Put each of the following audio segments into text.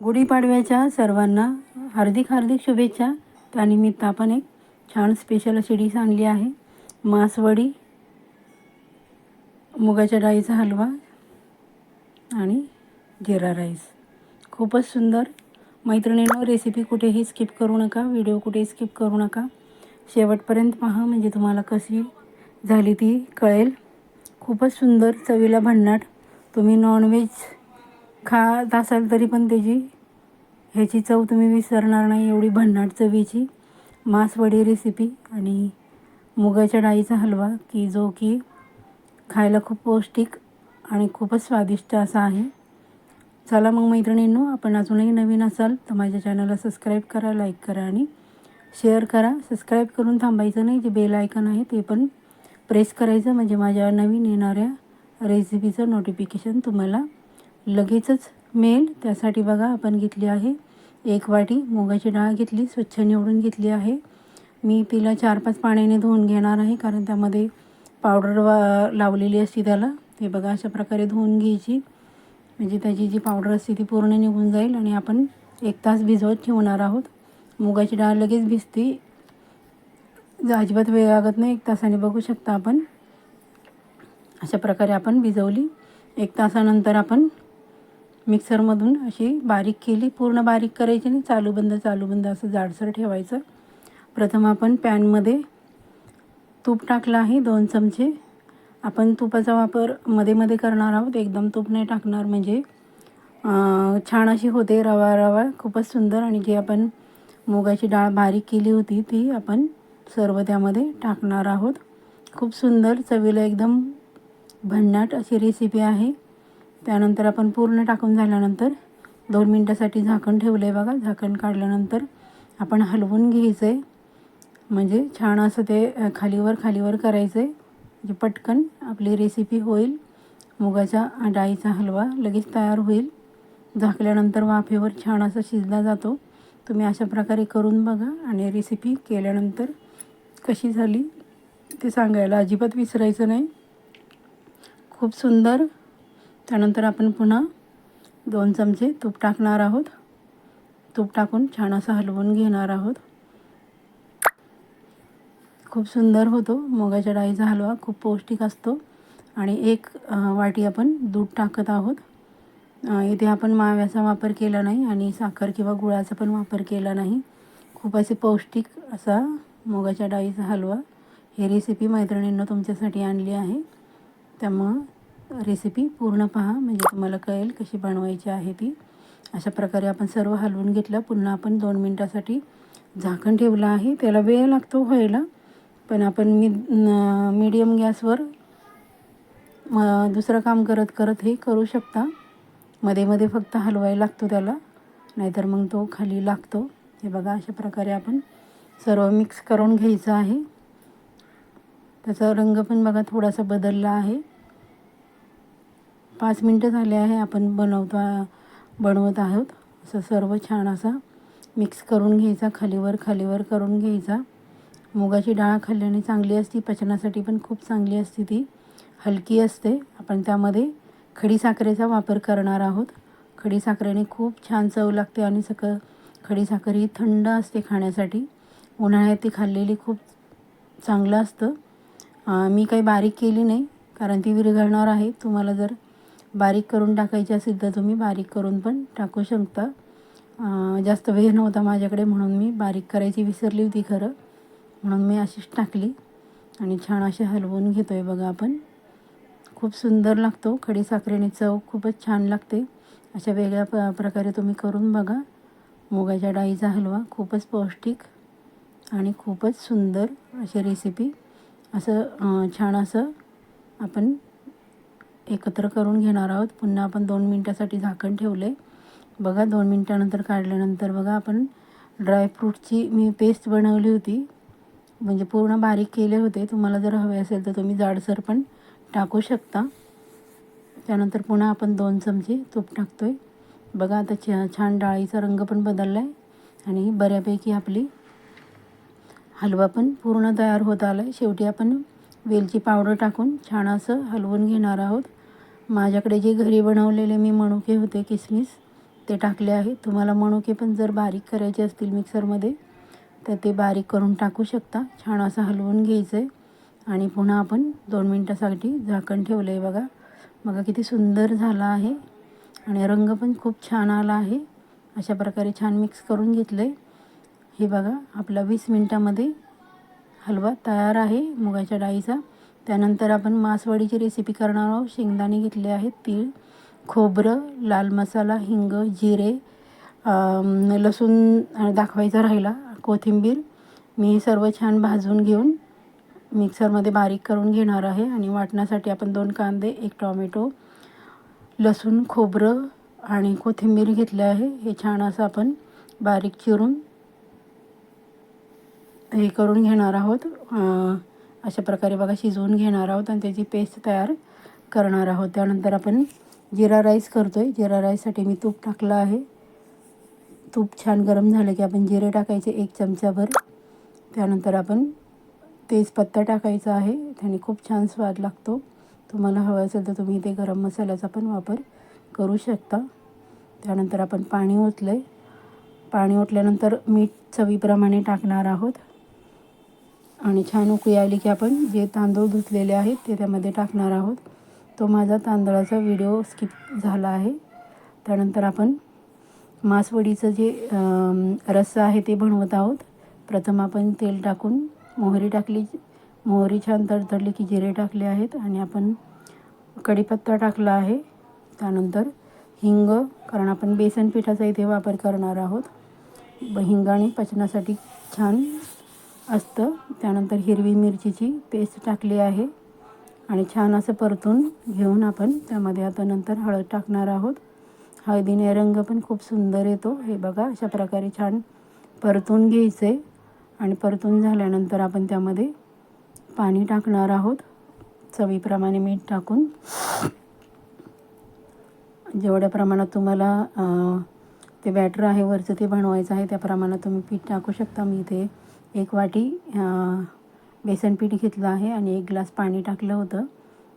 गुढीपाडव्याच्या सर्वांना हार्दिक हार्दिक शुभेच्छा. त्यानिमित्त आपण एक छान स्पेशल अशी डिश आणली आहे. मासवडी मुगाच्या डाळीचा हलवा आणि जिरा राईस. खूपच सुंदर. मैत्रिणींनो रेसिपी कुठेही स्किप करू नका. व्हिडिओ कुठेही स्किप करू नका. शेवटपर्यंत पहा म्हणजे तुम्हाला कशी झाली ती कळेल. खूपच सुंदर चवीला भन्नाट. तुम्ही नॉनव्हेज खात असाल तरी पण त्याची ह्याची चव तुम्ही विसरणार नाही एवढी भन्नाट चवीची. मासवडी रेसिपी आणि मुगाच्या डाळीचा हलवा की जो की खायला खूप पौष्टिक आणि खूपच स्वादिष्ट असा आहे. चला मग मैत्रिणींनो आपण अजूनही नवीन असाल तर माझ्या चॅनलला सबस्क्राईब करा लाईक करा आणि शेअर करा. सबस्क्राईब करून थांबायचं नाही जे बेल आयकन आहे ते पण प्रेस करायचं. म्हणजे माझ्या नवीन येणाऱ्या रेसिपीचं नोटिफिकेशन तुम्हाला लगेचच मिळेल त्यासाठी बघा आपण घेतली आहे एक वाटी. मुगाची डाळ घेतली स्वच्छ निवडून घेतली आहे. मी तिला चार पाच पाण्याने धुवून घेणार आहे कारण त्यामध्ये पावडर वा लावलेली असते त्याला. ते बघा अशा प्रकारे धुवून घ्यायची. म्हणजे त्याची जी पावडर असते ती पूर्ण निघून जाईल आणि आपण एक तास भिजवत ठेवणार आहोत. मुगाची डाळ लगेच भिजते. अजिबात वेळ लागत नाही एक तासाने बघू शकता आपण. अशा प्रकारे आपण भिजवली. एक तासानंतर आपण मिक्सरमधून अशी बारीक केली पूर्ण बारीक करायची आणि चालू बंद चालू बंद असं जाडसर ठेवायचं. प्रथम आपण पॅनमध्ये तूप टाकलं आहे दोन चमचे. आपण तुपाचा वापरमध्ये मध्ये करणार आहोत. एकदम तूप नाही टाकणार म्हणजे छान अशी होते रवा रवा खूपच सुंदर. आणि जी आपण मुगाची डाळ बारीक केली होती ती आपण सर्व त्यामध्ये टाकणार आहोत. खूप सुंदर चवीला एकदम भन्नाट अशी रेसिपी आहे. त्यानंतर आपण पूर्ण टाकून झाल्यानंतर दोन मिनटासाठी झाकण ठेवलं आहे बघा. झाकण काढल्यानंतर आपण हलवून घ्यायचं आहे म्हणजे छान असं ते खालीवर खालीवर करायचं आहे म्हणजे पटकन आपली रेसिपी होईल. मुगाच्या डाळीचा हलवा लगेच तयार होईल. झाकल्यानंतर वाफेवर छान असा शिजला जातो. तुम्ही अशा प्रकारे करून बघा आणि रेसिपी केल्यानंतर कशी झाली ते सांगायला अजिबात विसरायचं नाही. खूप सुंदर त्यानंतर आपण पुन्हा दोन चमचे तूप टाकणार आहोत. तूप टाकून छान असं हलवून घेणार आहोत. खूप सुंदर होतो. मुगाच्या डाळीचा हलवा खूप पौष्टिक असतो. आणि एक वाटी आपण दूध टाकत आहोत. इथे आपण माव्याचा वापर केला नाही आणि साखर किंवा गुळाचा पण वापर केला नाही. खूप असे पौष्टिक असा मुगाच्या डाळीचा हलवा ही रेसिपी मैत्रिणींना तुमच्यासाठी आणली आहे. त्यामुळं रेसिपी पूर्ण पहा म्हणजे तुम्हाला कळेल कशी बनवायची आहे ती. अशा प्रकारे आपण सर्व हलवून घेतलं. पुन्हा आपण दोन मिनटासाठी झाकण ठेवलं आहे. त्याला वेळ लागतो व्हायला पण आपण मी मीडियम गॅसवर दुसरं काम करत करत हे करू शकता. मध्ये मध्ये फक्त हलवायला लागतो त्याला नाहीतर मग तो खाली लागतो. हे बघा अशा प्रकारे आपण सर्व मिक्स करून घ्यायचं आहे. त्याचा रंग पण बघा थोडासा बदलला आहे. पाच मिनटं झाले आहे आपण बनवता बनवत आहोत. असं सर्व छान असा मिक्स करून घ्यायचा खालीवर खालीवर करून घ्यायचा. मुगाची डाळ खाल्ल्याने चांगली असती पचनासाठी पण खूप चांगली असते ती. हलकी असते. आपण त्यामध्ये खडीसाखरेचा वापर करणार आहोत. खडीसाखरेने खूप छान चव लागते आणि सक खडीसाखर ही थंड असते खाण्यासाठी. उन्हाळ्यात ती खाल्लेली खूप चांगलं असतं. मी काही बारीक केली नाही कारण ती विरघळणार आहे. तुम्हाला जर बारीक करून टाकायची असेल तर तुम्ही बारीक करून पण टाकू शकता. जास्त वेळ नव्हता माझ्याकडे म्हणून मी बारीक करायची विसरली होती खरं. म्हणून मी अशीच टाकली. आणि छान असे हलवून घेतो आहे बघा आपण. खूप सुंदर लागतो. खडीसाखरेने चव खूपच छान लागते. अशा वेगळ्या प प्रकारे तुम्ही करून बघा. मुगाच्या डाळीचा हलवा खूपच पौष्टिक आणि खूपच सुंदर अशी रेसिपी असं छान असं आपण एकत्र करून घेणार आहोत. पुन्हा आपण दोन मिनटासाठी झाकण ठेवलं आहे बघा दोन मिनटानंतर काढल्यानंतर बघा आपण ड्रायफ्रूटची मी पेस्ट बनवली होती. म्हणजे पूर्ण बारीक केले होते. तुम्हाला जर हवे असेल तर तुम्ही जाडसर पण टाकू शकता. त्यानंतर पुन्हा आपण दोन चमचे तूप टाकतो आहे बघा आता छा छान डाळीचा रंग पण बदलला आहे आणि बऱ्यापैकी आपली हलवा पण पूर्ण तयार होत आला आहे शेवटी आपण वेलची पावडर टाकून छान असं हलवून घेणार आहोत. माझ्याकडे जे घरी बनवलेले मी मणुके होते किसमिस ते टाकले आहे तुम्हाला मनुके पण जर बारीक करायचे असतील मिक्सरमध्ये तर ते बारीक करून टाकू शकता. छान असं हलवून घ्यायचं आहे आणि पुन्हा आपण दोन मिनटासाठी झाकण ठेवलं आहे बघा. बघा किती सुंदर झाला आहे. आणि रंग पण खूप छान आला आहे. अशा प्रकारे छान मिक्स करून घेतलं आहे हे बघा आपला वीस मिनटामध्ये हलवा तयार आहे मुगाच्या डाळीचा. त्यानंतर आपण मासवडीची रेसिपी करणार आहोत. शेंगदाणे घेतले आहेत तीळ खोबरं लाल मसाला हिंग जिरे लसूण दाखवायचा राहिला कोथिंबीर. मी सर्व छान भाजून घेऊन मिक्सरमध्ये बारीक करून घेणार आहे आणि वाटण्यासाठी आपण दोन कांदे एक टॉमॅटो लसूण खोबरं आणि कोथिंबीर घेतले आहे. हे छान असं आपण बारीक चिरून हे करून घेणार आहोत. अशा प्रकारे बघा शिजवून घेणार आहोत आणि त्याची पेस्ट तयार करणार आहोत. त्यानंतर आपण जिरा राईस करतो आहे जिरा राईससाठी मी तूप टाकलं आहे. तूप छान गरम झालं की आपण जिरे टाकायचे एक चमचाभर. त्यानंतर आपण तेजपत्ता टाकायचा आहे. त्याने खूप छान स्वाद लागतो. तुम्हाला हवं असेल तर तुम्ही ते गरम मसाल्याचा पण वापर करू शकता. त्यानंतर आपण पाणी ओतलं आहे पाणी ओतल्यानंतर मीठ चवीप्रमाणे टाकणार आहोत. आणि छान उकळी आली की आपण जे तांदूळ धुतलेले आहेत ते त्यामध्ये टाकणार आहोत. तो माझा तांदळाचा व्हिडिओ स्किप झाला आहे. त्यानंतर आपण मासवडीचं जे रस्सा आहे ते बनवत आहोत. प्रथम आपण तेल टाकून मोहरी टाकली मोहरी छान तडतडली की जिरे टाकले आहेत आणि आपण कढीपत्ता टाकला आहे. त्यानंतर हिंग कारण आपण बेसन पिठाचा इथे वापर करणार आहोत. ब हिंगाने पचनासाठी छान असतं. त्यानंतर हिरवी मिरचीची पेस्ट टाकली आहे. आणि छान असं परतून घेऊन आपण त्यामध्ये आता नंतर हळद टाकणार आहोत. हळदीने रंग पण खूप सुंदर येतो. हे बघा अशा प्रकारे छान परतून घ्यायचे. आणि परतून झाल्यानंतर आपण त्यामध्ये पाणी टाकणार आहोत. चवीप्रमाणे मीठ टाकून. जेवढ्या प्रमाणात तुम्हाला ते बॅटर आहे वरचं ते बनवायचं आहे त्या प्रमाणात तुम्ही पीठ टाकू शकता. मी इथे एक वाटी बेसनपीठ घेतलं आहे आणि एक ग्लास पाणी टाकलं होतं.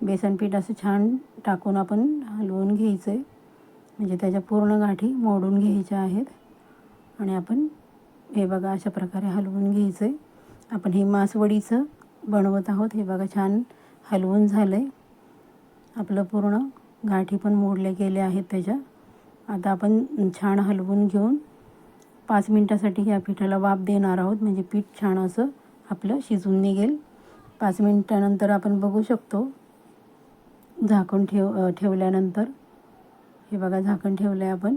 बेसनपीठ असं छान टाकून आपण हलवून घ्यायचं आहे म्हणजे त्याच्या पूर्ण गाठी मोडून घ्यायच्या आहेत. आणि आपण हे बघा अशा प्रकारे हलवून घ्यायचं आहे आपण हे मासवडीचं बनवत आहोत. हे बघा छान हलवून झालं आहे आपलं पूर्ण गाठी पण मोडल्या गेल्या आहेत त्याच्या. आता आपण छान हलवून घेऊन पाच मिनटासाठी या पिठाला वाफ देणार आहोत. म्हणजे पीठ छान असं आपलं शिजून निघेल. पाच मिनटानंतर आपण बघू शकतो झाकण ठेव ठेवल्यानंतर. हे बघा झाकण ठेवलं आहे आपण.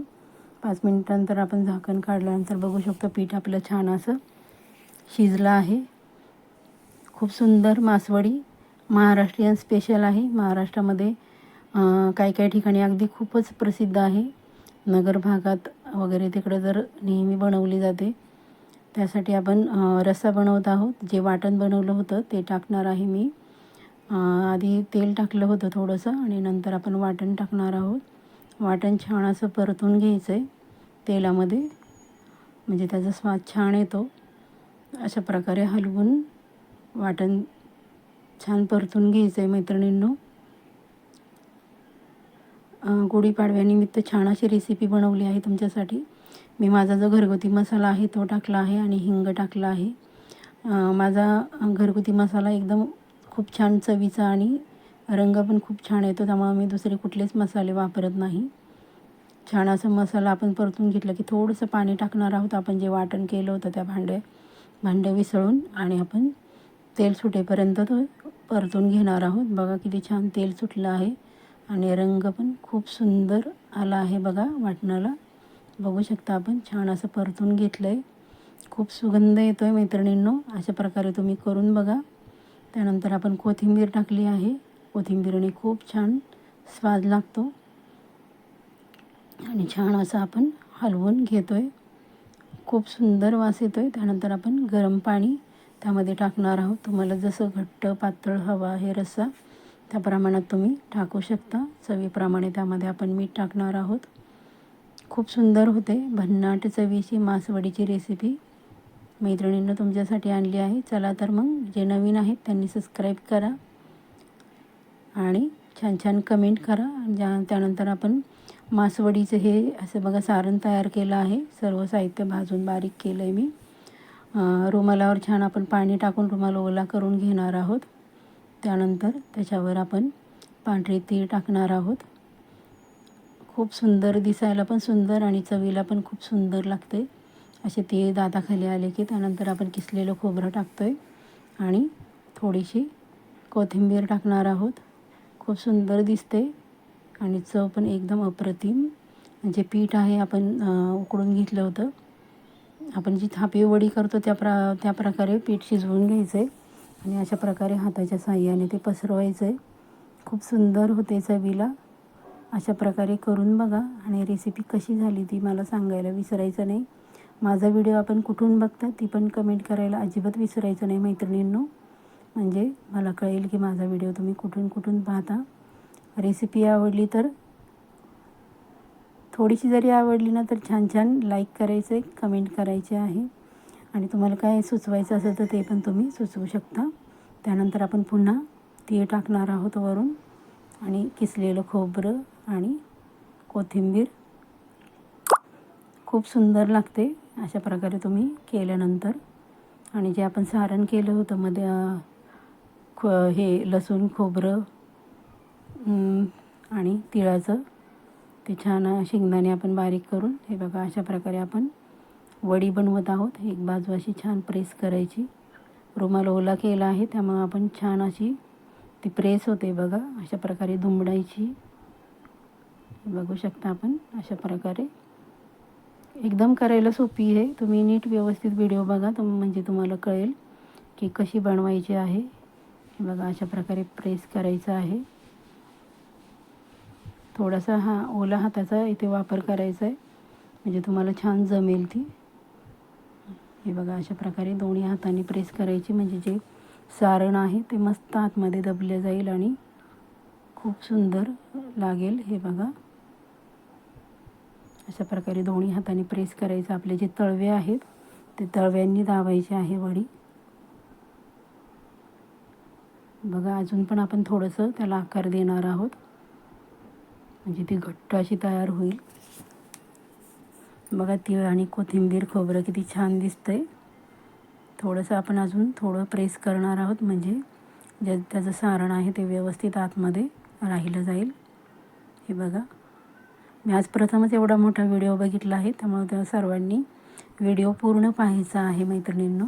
पाच मिनटानंतर आपण झाकण काढल्यानंतर बघू शकतो पीठ आपलं छान असं शिजलं आहे. खूप सुंदर मासवडी महाराष्ट्रीयन स्पेशल आहे. महाराष्ट्रामध्ये काही काही ठिकाणी अगदी खूपच प्रसिद्ध आहे. नगर भागात वगैरे तिकडं जर नेहमी बनवली जाते त्यासाठी आपण रस्सा बनवत आहोत. जे वाटण बनवलं होतं ते टाकणार आहे मी. आधी तेल टाकलं होतं थोडंसं आणि नंतर आपण वाटण टाकणार आहोत. वाटण छान असं परतून घ्यायचं आहे तेलामध्ये. म्हणजे त्याचा स्वाद छान येतो. अशा प्रकारे हलवून वाटण छान परतून घ्यायचं आहे मैत्रिणींनो. गुढीपाडव्यानिमित्त छान अशी रेसिपी बनवली आहे तुमच्यासाठी. मी माझा जो घरगुती मसाला आहे तो टाकला आहे आणि हिंग टाकला आहे. माझा घरगुती मसाला एकदम खूप छान चवीचा आणि रंग पण खूप छान येतो त्यामुळे मी दुसरे कुठलेच मसाले वापरत नाही. छान असं मसाला आपण परतून घेतलं की थोडंसं पाणी टाकणार आहोत आपण जे वाटण केलं होतं त्या भांडे भांडे विसळून आणि आपण तेल सुटेपर्यंत तो परतून घेणार आहोत. बघा किती छान तेल सुटलं आहे. आणि रंग पण खूप सुंदर आला आहे बघा वाटणाला. बघू शकता आपण छान असं परतून घेतलं आहे खूप सुगंध येतो आहे मैत्रिणींनो अशा प्रकारे तुम्ही करून बघा. त्यानंतर आपण कोथिंबीर टाकली आहे. कोथिंबीरने खूप छान स्वाद लागतो. आणि छान असं आपण हलवून घेतो आहे खूप सुंदर वास येतो आहे त्यानंतर आपण गरम पाणी त्यामध्ये टाकणार आहोत. तुम्हाला जसं घट्ट पातळ हवा आहे रस्सा. त्या प्रमाणात तुम्ही टाकू शकता. चवीप्रमाणे त्यामध्ये आपण मीठ टाकणार आहोत. खूप सुंदर होते. भन्नाट चवीची मासवडीची रेसिपी मैत्रिणींनं तुमच्यासाठी आणली आहे. चला तर मग जे नवीन आहेत त्यांनी सबस्क्राईब करा आणि छान छान कमेंट करा. ज्या त्यानंतर आपण मासवडीचं हे असं बघा सारण तयार केलं आहे. सर्व साहित्य भाजून बारीक केलं आहे मी रुमालावर छान आपण पाणी टाकून रुमाल ओला करून घेणार आहोत. त्यानंतर त्याच्यावर आपण पांढरे तीळ टाकणार आहोत. खूप सुंदर दिसायला पण सुंदर आणि चवीला पण खूप सुंदर लागते. असे तीळ दाताखाली आले की त्यानंतर आपण किसलेलं खोबरं टाकतो आहे आणि थोडीशी कोथिंबीर टाकणार आहोत. खूप सुंदर दिसते आणि चव पण एकदम अप्रतिम. जे पीठ आहे आपण उकडून घेतलं होतं आपण जी थापी वडी करतो त्या प्र त्या प्रकारे पीठ शिजवून घ्यायचं आहे आणि अशा प्रकारे हाताच्या साह्याने ते पसरवायचं आहे खूप सुंदर होते चवीला. अशा प्रकारे करून बघा आणि रेसिपी कशी झाली ती मला सांगायला विसरायचं नाही. माझा व्हिडिओ आपण कुठून बघता ती पण कमेंट करायला अजिबात विसरायचं नाही मैत्रिणींनो. म्हणजे मला कळेल की माझा व्हिडिओ तुम्ही कुठून कुठून पाहता. रेसिपी आवडली तर थोडीशी जरी आवडली ना तर छान छान लाईक करायचं आहे कमेंट करायचे आहे. आणि तुम्हाला काय सुचवायचं असेल तर ते पण तुम्ही सुचवू शकता. त्यानंतर आपण पुन्हा तीळ टाकणार आहोत वरून आणि किसलेलं खोबरं आणि कोथिंबीर. खूप सुंदर लागते अशा प्रकारे तुम्ही केल्यानंतर. आणि जे आपण सारण केलं होतं मध्ये खो हे लसूण खोबरं आणि तिळाचं ते छान शेंगदाणे आपण बारीक करून हे बघा अशा प्रकारे आपण वडी बनवत आहोत. एक बाजू अशी छान प्रेस करायची. रुमाल ओला केला आहे त्यामुळं आपण छान अशी ती प्रेस होते बघा अशा प्रकारे धुमडायची बघू शकता आपण अशा प्रकारे. एकदम करायला सोपी आहे. तुम्ही नीट व्यवस्थित व्हिडिओ बघा तुम म्हणजे तुम्हाला कळेल की कशी बनवायची आहे. बघा अशा प्रकारे प्रेस करायचं आहे. थोडासा हा ओला हाताचा इथे वापर करायचा आहे. म्हणजे तुम्हाला छान जमेल ती. हे बघा अशा प्रकारे दोन्ही हाताने प्रेस करायची. म्हणजे जे सारण आहे ते मस्त आतमध्ये दबले जाईल आणि खूप सुंदर लागेल. हे बघा. अशा प्रकारे दोन्ही हाताने प्रेस करायचं. आपले जे तळवे आहेत ते तळव्यांनी दाबायचे आहे वडी. बघा अजून पण आपण थोडंसं त्याला आकार देणार आहोत. म्हणजे ती घट्ट अशी तयार होईल. बघा तीळ आणि कोथिंबीर खोबरं किती छान दिसतं आहे थोडंसं आपण अजून थोडं प्रेस करणार आहोत म्हणजे जे त्याचं सारण आहे ते व्यवस्थित आतमध्ये राहिलं जाईल. हे बघा. मी आज प्रथमच एवढा मोठा व्हिडिओ बघितला आहे त्यामुळे त्या सर्वांनी व्हिडिओ पूर्ण पाहायचा आहे मैत्रिणींनो.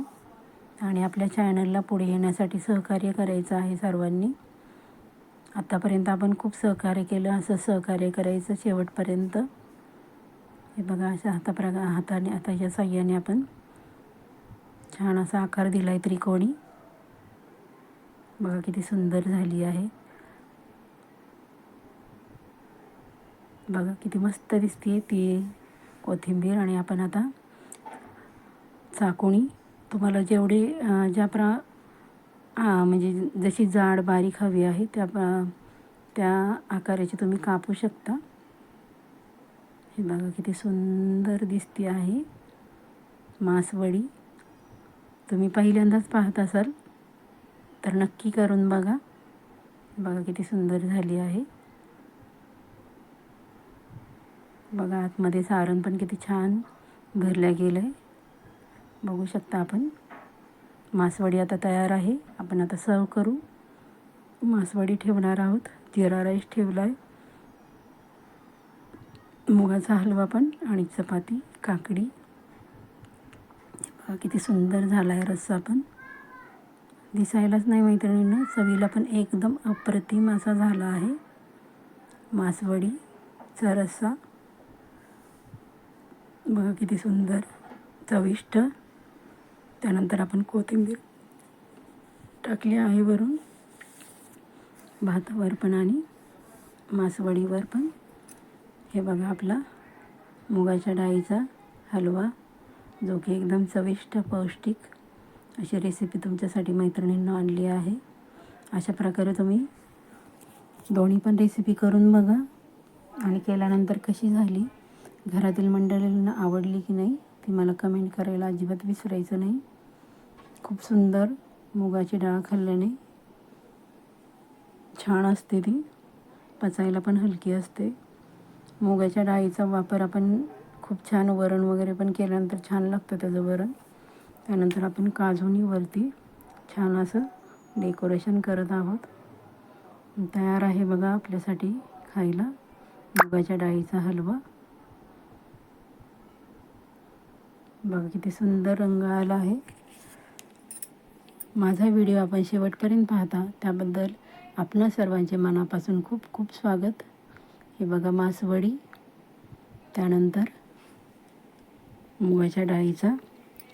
आणि आपल्या चॅनलला पुढे येण्यासाठी सहकार्य करायचं आहे सर्वांनी. आत्तापर्यंत आपण खूप सहकार्य केलं असं सहकार्य करायचं शेवटपर्यंत. हे बघा अशा हाताप्रगा हाताने हाताच्या साह्याने आपण छान असा आकार दिला आहे त्रिकोणी. बघा किती सुंदर झाली आहे. बघा किती मस्त दिसते ती कोथिंबीर आणि आपण आता चाकोणी. तुम्हाला जेवढे ज्या प्रा म्हणजे जशी जाड बारीक हवी आहे त्या त्या आकाराची तुम्ही कापू शकता. हे बघा किती सुंदर दिसते आहे. मासवडी. तुम्ही पहिल्यांदाच पाहत असाल. तर नक्की करून बघा. बघा किती सुंदर झाली आहे. बघा आतमध्ये सारण पण किती छान भरलं गेलं आहे बघू शकता आपण. मासवडी आता तयार आहे. आपण आता सर्व करू. मासवडी ठेवणार आहोत. जिरा राईस ठेवला आहे मुगाचा हलवा पण आणि चपाती काकडी. बघा किती सुंदर झाला आहे रस्सा पण. दिसायलाच नाही मैत्रिणींना चवीला पण एकदम अप्रतिम असा झाला आहे. मासवडीचा रस्सा. बघा किती सुंदर चविष्ट. त्यानंतर आपण कोथिंबीर टाकली आहे वरून. भातावर पण आणि मासवडीवर पण. हे बघा आपला मुगाच्या डाळीचा हलवा जो की एकदम चविष्ट पौष्टिक अशी रेसिपी तुमच्यासाठी मैत्रिणींना आणली आहे. अशा प्रकारे तुम्ही दोन्ही पण रेसिपी करून बघा. आणि केल्यानंतर कशी झाली घरातील मंडळींना आवडली की नाही ती मला कमेंट करायला अजिबात विसरायचं नाही. खूप सुंदर मुगाची डाळ खाल्ल्याने छान असते ती. पचायला पण हलकी असते. मुगाच्या डाळीचा वापर आपण खूप छान वरण वगैरे पण केल्यानंतर छान लागतं त्याचं वरण. त्यानंतर आपण काजूनी वरती छान असं डेकोरेशन करत आहोत. तयार आहे बघा आपल्यासाठी खायला मुगाच्या डाळीचा हलवा. बघा किती सुंदर रंग आला आहे. माझा व्हिडिओ आपण शेवटपर्यंत पाहता. त्याबद्दल आपणा सर्वांचे मनापासून खूप खूप स्वागत. हे बघा मासवडी. त्यानंतर मुगाच्या डाळीचा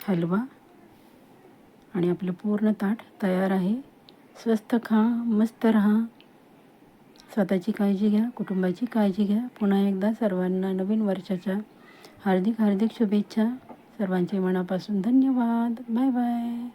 हलवा. आणि आपलं पूर्ण ताट तयार आहे. स्वस्त खा मस्त राहा. स्वतःची काळजी घ्या कुटुंबाची काळजी घ्या. पुन्हा एकदा सर्वांना नवीन वर्षाच्या हार्दिक हार्दिक शुभेच्छा. सर्वांचे मनापासून धन्यवाद. Bye bye.